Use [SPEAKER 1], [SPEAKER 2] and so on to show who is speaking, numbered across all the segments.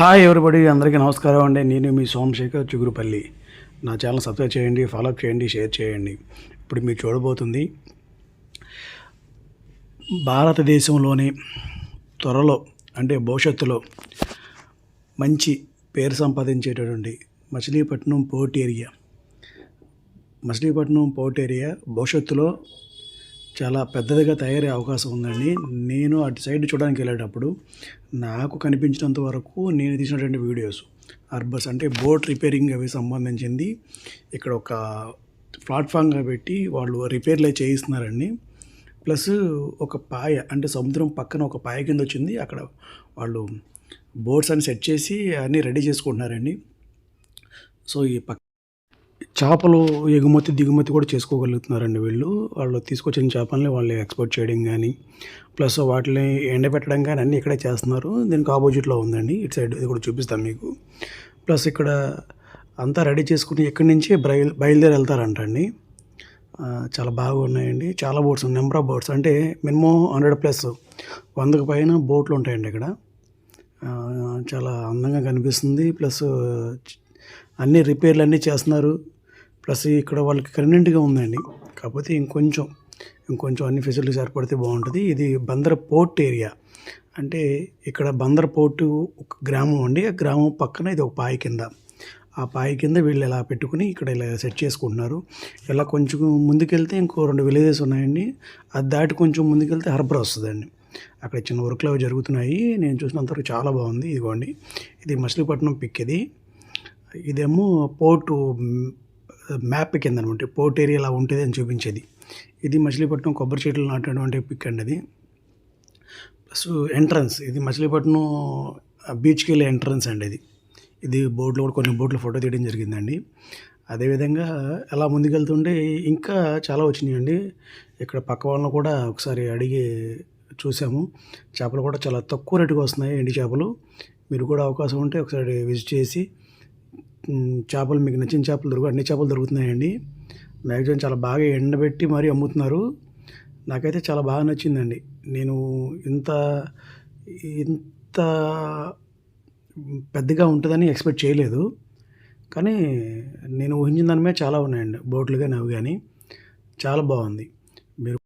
[SPEAKER 1] Hi everybody అందరికీ నమస్కారం అండి. నేను మీ సోమశేఖర్ చిగురుపల్లి. నా ఛానల్ సబ్స్క్రైబ్ చేయండి ఫాలో చేయండి షేర్ చేయండి. ఇప్పుడు మీరు చూడబోతుంది భారతదేశంలోని త్వరలో అంటే భవిష్యత్తులో మంచి పేరు సంపాదించేటటువంటి Machilipatnam port area. Machilipatnam port area భవిష్యత్తులో చాలా పెద్దదిగా తయారయ్యే అవకాశం ఉందండి. నేను అటు సైడ్ చూడడానికి వెళ్ళేటప్పుడు నాకు కనిపించినంత వరకు నేను తీసినటువంటి వీడియోస్ అర్బస్ అంటే బోట్ రిపేరింగ్ అవి సంబంధించింది. ఇక్కడ ఒక ప్లాట్ఫామ్గా పెట్టి వాళ్ళు రిపేర్లు చేయిస్తున్నారండి. ప్లస్ ఒక పాయ అంటే సముద్రం పక్కన ఒక పాయ కింద వచ్చింది. అక్కడ వాళ్ళు బోట్స్ అని సెట్ చేసి అన్నీ రెడీ చేసుకుంటున్నారండి. సో ఈ పక్క చేపలు ఎగుమతి దిగుమతి కూడా చేసుకోగలుగుతున్నారండి వీళ్ళు. వాళ్ళు తీసుకొచ్చిన చేపల్ని వాళ్ళు ఎక్స్పోర్ట్ చేయడం కానీ ప్లస్ వాటిని ఎండబెట్టడం కానీ అన్నీ ఇక్కడే చేస్తున్నారు. దీనికి ఆపోజిట్లో ఉందండి. ఇటు సైడ్ ఇది కూడా చూపిస్తాం మీకు. ప్లస్ ఇక్కడ అంతా రెడీ చేసుకుని ఇక్కడి నుంచి బయలు బయలుదేరి వెళ్తారంటండి. ఆ, చాలా బాగున్నాయండి. చాలా బోట్స్ నెంబర్ ఆఫ్ బోట్స్. అంటే మినిమం హండ్రెడ్ ప్లస్ వందకు పైన బోట్లు ఉంటాయండి ఇక్కడ. చాలా అందంగా కనిపిస్తుంది. ప్లస్ అన్ని రిపేర్లు అన్నీ చేస్తున్నారు. ప్లస్ ఇక్కడ వాళ్ళకి కన్వీనెంట్గా ఉందండి. కాకపోతే ఇంకొంచెం ఇంకొంచెం అన్ని ఫెసిలిటీస్ ఏర్పడితే బాగుంటుంది. ఇది బందర్ పోర్ట్ ఏరియా. అంటే ఇక్కడ బందర్ పోర్టు ఒక గ్రామం అండి. ఆ గ్రామం పక్కన ఇది ఒక పాయ కింద. ఆ పాయ కింద వీళ్ళు ఇలా పెట్టుకుని ఇక్కడ ఇలా సెట్ చేసుకుంటున్నారు. ఇలా కొంచెం ముందుకెళ్తే ఇంకో రెండు విలేజెస్ ఉన్నాయండి. అది దాటి కొంచెం ముందుకెళ్తే హర్బర్ వస్తుందండి. అక్కడ చిన్న వర్క్లు అవి జరుగుతున్నాయి. నేను చూసినంతవరకు చాలా బాగుంది. ఇదిగోండి. ఇది మచిలీపట్నం పిక్ ఇది. ఇదేమో పోర్టు మ్యాప్ కింద అనమాట పోర్ట్ ఏరియా ఇలా ఉంటుంది అని చూపించేది. ఇది మచిలీపట్నం కొబ్బరి చెట్లు నాటినటువంటి పిక్ అండి అది. ప్లస్ ఎంట్రన్స్ ఇది మచిలీపట్నం బీచ్కి వెళ్ళే ఎంట్రన్స్ అండి ఇది ఇది బోట్లో కూడా కొన్ని బోట్లు ఫోటో తీయడం జరిగిందండి. అదేవిధంగా అలా ముందుకెళ్తుంటే ఇంకా చాలా వచ్చినాయండి. ఇక్కడ పక్క వాళ్ళని కూడా ఒకసారి అడిగి చూసాము. చేపలు కూడా చాలా తక్కువ రేటుకి వస్తున్నాయి ఎండి చేపలు. మీరు కూడా అవకాశం ఉంటే ఒకసారి విజిట్ చేసి చేపలు మీకు నచ్చిన చేపలు దొరుకు అన్ని చేపలు దొరుకుతున్నాయండి. మ్యాక్సిమం చాలా బాగా ఎండబెట్టి మరీ అమ్ముతున్నారు. నాకైతే చాలా బాగా నచ్చిందండి. నేను ఇంత ఇంత పెద్దగా ఉంటుందని ఎక్స్పెక్ట్ చేయలేదు. కానీ నేను ఊహించిన దాని మీద చాలా ఉన్నాయండి. బోట్లు కానీ అవి కానీ చాలా బాగుంది. మీరు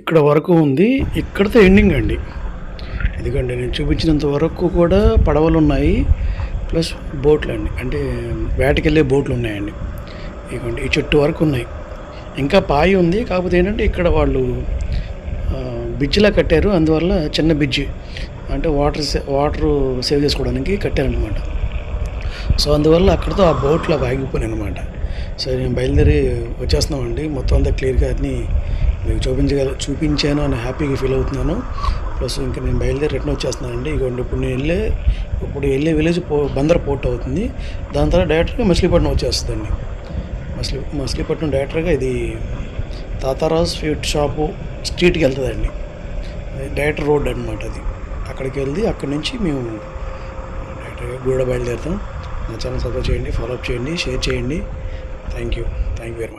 [SPEAKER 1] ఇక్కడ వరకు ఉంది. ఇక్కడతో ఎండింగ్ అండి. ఎందుకంటే నేను చూపించినంత వరకు కూడా పడవలు ఉన్నాయి ప్లస్ బోట్లు అండి అంటే వేటకెళ్ళే బోట్లు ఉన్నాయండి ఇదిగోండి ఈ చెట్టు వరకు ఉన్నాయి. ఇంకా పాయి ఉంది కాకపోతే ఏంటంటే ఇక్కడ వాళ్ళు బిడ్జిలా కట్టారు. అందువల్ల చిన్న బిడ్జి అంటే వాటర్ సే వాటర్ సేవ్ చేసుకోవడానికి కట్టారనమాట సో అందువల్ల అక్కడతో ఆ బోట్లో ఆగిపోయాను అనమాట సో నేను బయలుదేరి వచ్చేస్తున్నామండి. మొత్తం అంతా క్లియర్గా అన్నీ మీకు చూపించగల చూపించాను అని హ్యాపీగా ఫీల్ అవుతున్నాను. ప్లస్ ఇంకా నేను బయలుదేరి రిటర్న్ వచ్చేస్తున్నానండి. ఇగోండి ఇప్పుడు నేను వెళ్ళే ఇప్పుడు వెళ్ళే విలేజ్ పో బందర్ పోర్ట్ అవుతుంది. దాని తర్వాత డైరెక్ట్గా మచిలీపట్నం వచ్చేస్తుందండి. మచిలీ మచిలీపట్నం డైరెక్టర్గా ఇది తాతారాజ్ స్వీట్ షాపు స్ట్రీట్కి వెళ్తుందండి. డైరెక్ట్ రోడ్ అనమాట అది. అక్కడికి వెళ్ళి అక్కడి నుంచి మేము డైరెక్ట్గా గూడ బయలుదేరుతాం. నా ఛానల్ సబ్స్క్రైబ్ చేయండి ఫాలో అప్ చేయండి షేర్ చేయండి. Thank you. Thank you very much